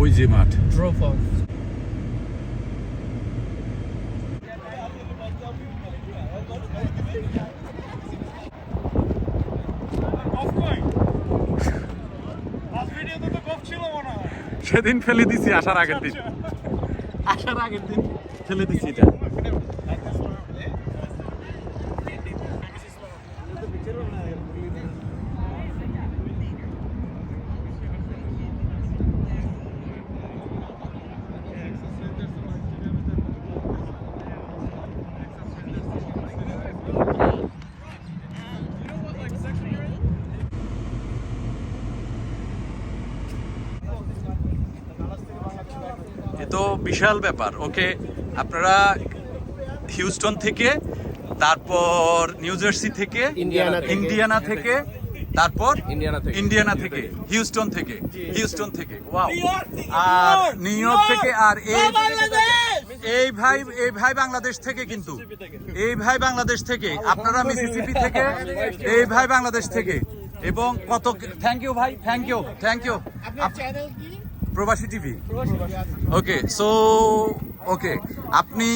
ওই যে মাঠ. সেদিন ফেলে দিছি আসার আগের দিন। আসার আগের দিন ফেলে দিছি এটা এ তো বিশাল ব্যাপার ওকে? আপনারা হিউস্টন থেকে তারপর নিউ জার্সি থেকে ইন্ডিয়ানা থেকে। তারপর ইন্ডিয়ানা থেকে। ইন্ডিয়ানা থেকে হিউস্টন থেকে হিউস্টন থেকে ওয়াও। আর নিউ ইয়র্ক থেকে আর এই এই ভাই এই ভাই বাংলাদেশ থেকে কিন্তু। এই ভাই বাংলাদেশ থেকে। আপনারা মিসিসিপি থেকে এই ভাই বাংলাদেশ থেকে। এবং কত থ্যাংক ইউ ভাই থ্যাংক ইউ থ্যাংক ইউ প্রবাসী টিভি ওকে সো ওকে আপনি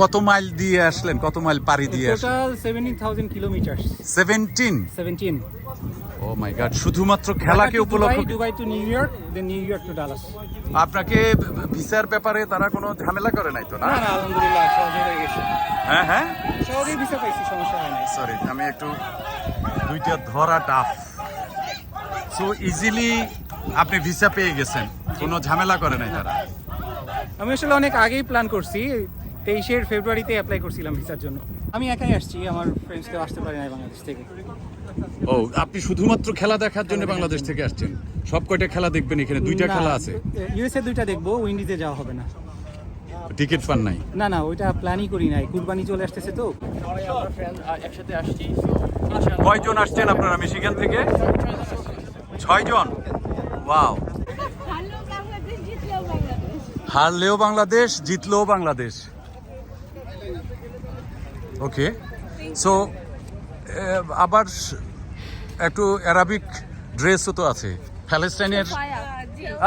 কত মাইল দিয়ে আসলেন? কত মাইল পাড়ি দিয়ে আসলেন? Total 17,000 kilometers. Seventeen 17. Oh my god শুধুমাত্র খেলাকে উপলক্ষ Dubai to New York, then New York to Dallas. আপনাকে ভিসার ব্যাপারে তারা কোনো ঝামেলা করে নাই তো না? না আলহামদুলিল্লাহ সহজে হয়ে গেছে। হ্যাঁ হ্যাঁ? সহজেই ভিসা পাইছি সমস্যা হয় নাই। সরি আমি একটু দুইটা ধরা টাফ সো ইজিলি আপনি ভিসা পেয়ে গেছেন। কোনো ঝামেলা করে নাই তারা? আমি আসলে অনেক আগেই প্ল্যান করছি। তেইশের ফেব্রুয়ারিতে অ্যাপ্লাই করছিলাম ভিসার জন্য। আমি একাই আসছি আমার ফ্রেন্ডস কেউ আসতে পারে নাই বাংলাদেশ থেকে। ও আপনি শুধুমাত্র খেলা দেখার জন্য বাংলাদেশ থেকে আসছেন? সব কয়টা খেলা দেখবেন এখানে? দুইটা খেলা আছে। ইউএসএ দুইটা দেখব উইন্ডিজে যাওয়া হবে না। টিকিট পান নাই? না না ওইটা প্ল্যানই করি নাই। কুরবানি চলে আসতেছে তো। একসাথে আসছি কয়জন আসছেন আপনারা মিশিগান থেকে? ছয়জন? ওয়াও হারলেও বাংলাদেশ জিতলেও বাংলাদেশ ওকে সো আবার একটু অ্যারাবিক ড্রেসও তো আছে প্যালেস্টাইনের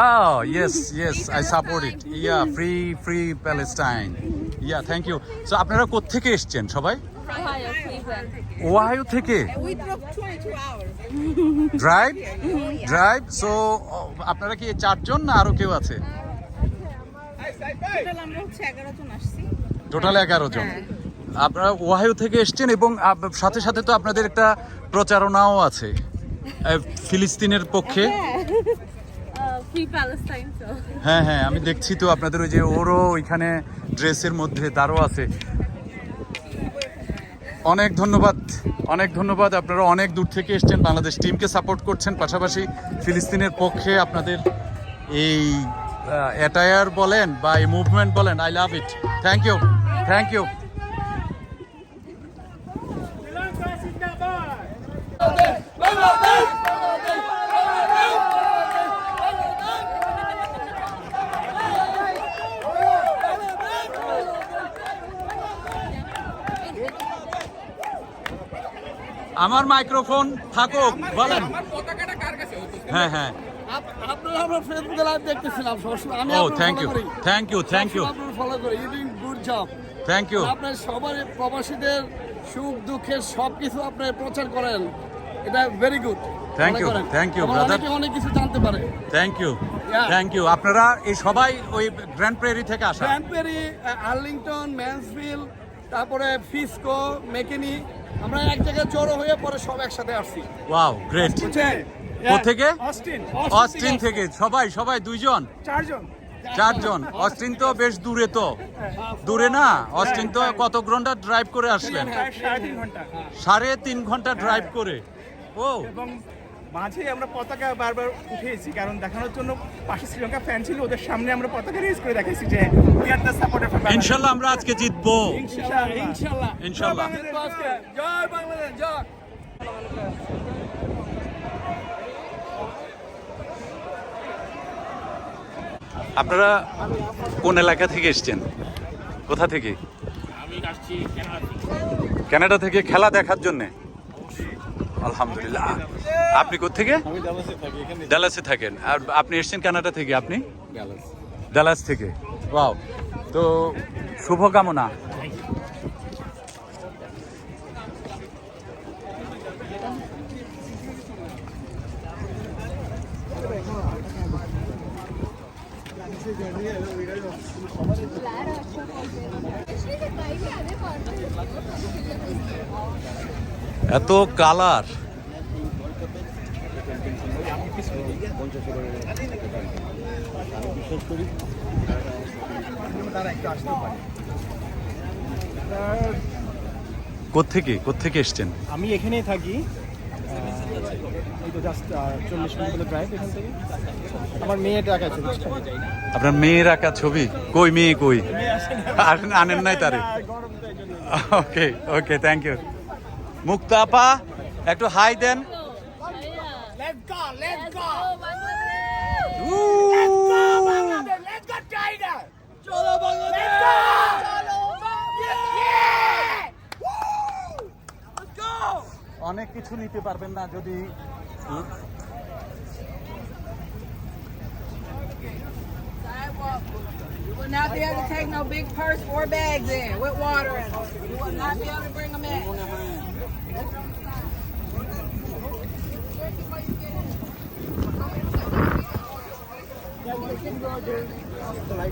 Oh, yes, yes, I support it. Yeah, free, free Palestine. Yeah, thank you. আপনারা কোত্থেকে এসছেন সবাই ওহাইও থেকে? We drove 22 hours. Drive drive so আপনারা কি চারজন না আরও কেউ আছে? Total আমরা হচ্ছে 11 জন আসছি। টোটাল এগারো জন। আপনারা ওহাইও থেকে এসছেন এবং সাথে সাথে তো আপনাদের একটা প্রচারণাও আছে ফিলিস্তিনের পক্ষে। so. হ্যাঁ হ্যাঁ আমি দেখছি তো আপনাদের ওই যে ওরও ওইখানে ড্রেসের মধ্যে তারও আছে। অনেক ধন্যবাদ অনেক ধন্যবাদ। আপনারা অনেক দূর থেকে এসছেন, বাংলাদেশ টিমকে সাপোর্ট করছেন। পাশাপাশি ফিলিস্তিনের পক্ষে আপনাদের এই অ্যাটায়ার বলেন বা এই মুভমেন্ট বলেন I love it thank you thank you আমার মাইক্রোফোন থাকুক বলেন। হ্যাঁ হ্যাঁ। আপনারা আমরা ফেসবুকে লাইভ দেখতেছিলাম সবসময় আমি ও thank you. Thank you thank you follow করি। You doing good job thank you আপনার সবার প্রবাসীদের সুখ দুঃখের সব কিছু আপনি প্রচার করেন। এটা very good thank you, brother. অনেক কিছু জানতে পারে। থ্যাংক ইউ থ্যাংক ইউ আপনারা এই সবাই ওই গ্র্যান্ড প্রেরি থেকে আসা। ব্র্যান্ডপেরি আর্লিংটন ম্যান্সভিল তারপরে ফিসকো মেকেনি আমরা এক জায়গায় জড়ো হয়ে পরে সব একসাথে আসছি। ওয়াও গ্রেট থেকে অস্টিন অস্টিন থেকে সবাই সবাই দুইজন? চারজন। চারজন। অস্টিন তো বেশ দূরে তো। দূরে না? অস্টিন তো কত ঘণ্টা ড্রাইভ করে আসলেন? সাড়ে তিন ঘণ্টা। সাড়ে তিন ঘণ্টা ড্রাইভ করে। ও এবং মাঝে আমরা পতাকা বারবার উঠেছি কারণ দেখানোর জন্য পাশে শ্রীলঙ্কা ফ্যান ছিল ওদের সামনে আমরা পতাকা রেজ করে দেখাইছি যে we are the supporter for ইনশাল্লাহ আমরা আজকে জিতবো। ইনশাল্লাহ ইনশাল্লাহ। জয় বাংলাদেশ জয় আপনারা কোন এলাকা থেকে এসছেন? কোথা থেকে? আমি আসছি কানাডা থেকে খেলা দেখার জন্য। আলহামদুলিল্লাহ। আপনি কোথেকে ডালাসে থাকেন। আর আপনি এসেছেন কানাডা থেকে, আপনি? ডালাস থেকে। ওয়াও। তো শুভকামনা। এত কালার। কোত্থেকে কোত্থেকে এসছেন? আমি এখানেই থাকি। এই তো জাস্ট চল্লিশ মিনিট ড্রাইভ এখান থেকে। আমার মেয়েটা একা আছে আপনার মেয়ের আঁকা ছবি? কই মেয়ে কই? আর আনেন নাই তারে? ওকে ওকে থ্যাংক ইউ মুক্তা আপা একটু high then Let's go, let's go, অনেক কিছু নিতে পারবেন না যদি You will not be able to take no big purse or bags in with water in them. You will not be able to bring them in. জয়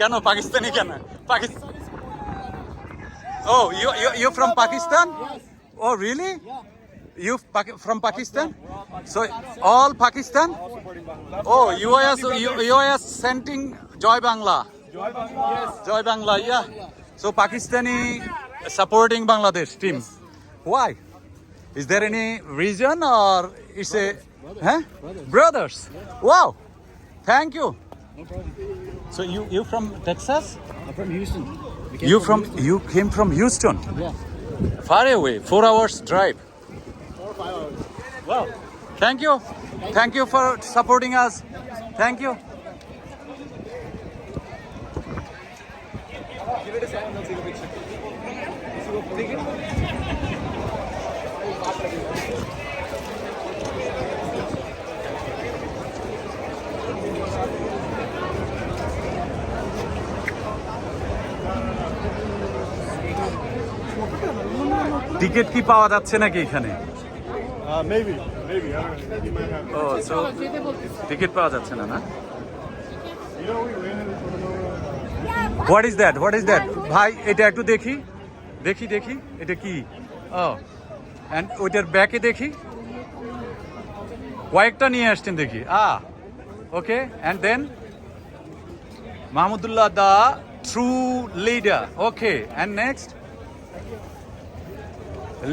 কেন পাকিস্তানি কেন Pakistan oh you you from Pakistan oh really you from Pakistan so all Pakistan oh you are you are chanting Joy Bangla Joy Bangla yeah so Pakistani supporting Bangladesh team. Why? Is there any reason or it's a huh? brothers? Wow. Thank you. So you you from Texas? I'm from Houston. You from Houston. you came from Houston? Yeah. Far away, four hours drive. Four or five hours. Wow. Thank you. Thank you for supporting us. Thank you. Give it to someone else. Take a picture. Maybe. কি পাওয়া যাচ্ছে নাকি এখানে? ও so ticket পাওয়া যাচ্ছে না না? What is that what is that ভাই এটা একটু দেখি। দেখি দেখি এটা কি? ও অ্যান্ড ওইটার ব্যাকে দেখি। কয়েকটা নিয়ে আসছেন দেখি। আ okay and then Mahmudullah the true leader okay and next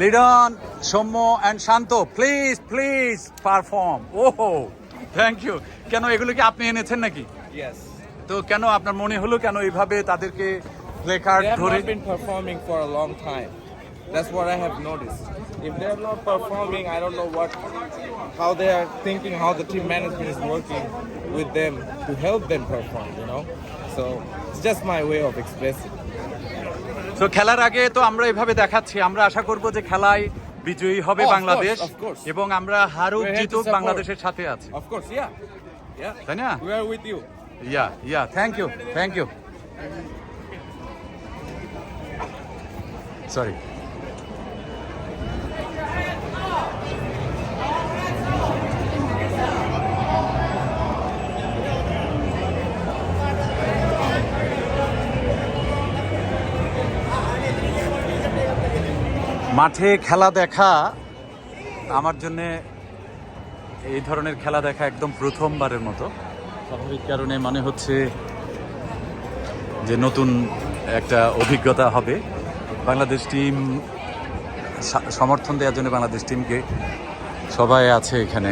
Liton Soumya and Shanto please please perform oh thank you কেন এগুলো কি আপনি এনেছেন নাকি? তো কেন আপনার মনে হলো কেন এইভাবে তাদেরকে প্লেকার্ড ধরে performing for a long time that's what I have if they performing I don't know what how they are thinking how the team management is help perform so it's my way of তো খেলার আগে তো আমরা এভাবে দেখাচ্ছি। আমরা আশা করব যে খেলায় বিজয়ী হবে Oh, বাংলাদেশ. এবং আমরা হারুক We're জিতুক বাংলাদেশের সাথে আছি. তাই না. Yeah yeah thank you thank you sorry মাঠে খেলা দেখা আমার জন্য এই ধরনের খেলা দেখা একদম প্রথমবারের মতো। স্বাভাবিক কারণে মনে হচ্ছে যে নতুন একটা অভিজ্ঞতা হবে। বাংলাদেশ টিম সমর্থন দেওয়ার জন্য বাংলাদেশ টিমকে সবাই আছে এখানে।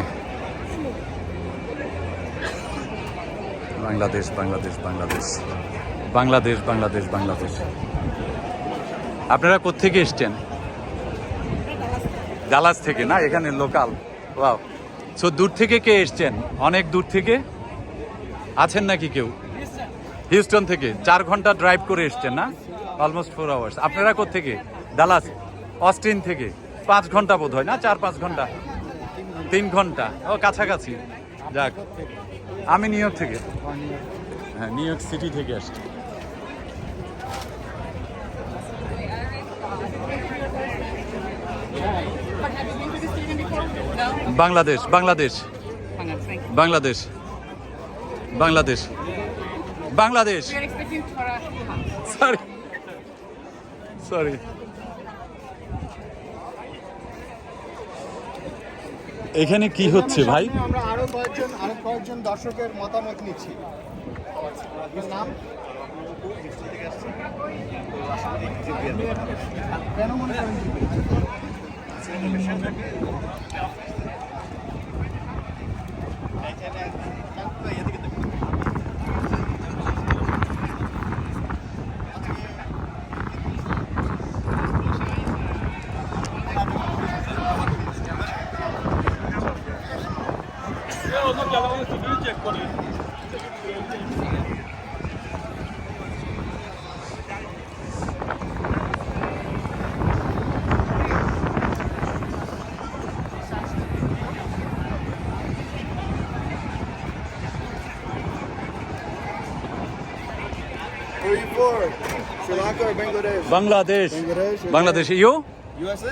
বাংলাদেশ বাংলাদেশ বাংলাদেশ বাংলাদেশ বাংলাদেশ বাংলাদেশ। আপনারা কোত্থেকে এসছেন? ডালাস থেকে, না? এখানে লোকাল। ওয়াও সো দূর থেকে কে এসছেন? অনেক দূর থেকে? আছেন নাকি কেউ? হিউস্টন থেকে। চার ঘণ্টা ড্রাইভ করে এসছেন, না? অলমোস্ট ফোর আওয়ার্স আপনারা কোত্থেকে? ডালাস অস্টিন থেকে। পাঁচ ঘণ্টা বোধ হয় না? চার, পাঁচ ঘণ্টা। তিন ঘণ্টা। ও, কাছাকাছি। যাক। আমি নিউ ইয়র্ক থেকে। হ্যাঁ নিউ ইয়র্ক সিটি থেকে আসছি। বাংলাদেশ বাংলাদেশ। বাংলাদেশ। বাংলাদেশ। বাংলাদেশ। সরি সরি এখানে কি হচ্ছে ভাই? আমরা আরও কয়েকজন আরও কয়েকজন দর্শকের মতামত নিচ্ছি। আপনার নাম? কেন মনে করেন? Onlar yalanı büyüyecek konuyu. Bangladesh. Bangladesh. You? USA.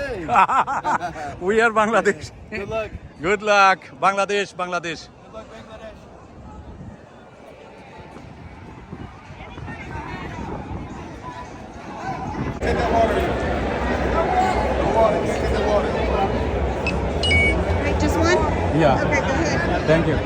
we are Bangladesh. Good luck. Good luck. Bangladesh, Bangladesh. Good luck, Bangladesh. Get that water. Just one? Yeah. Okay, go ahead. Thank you.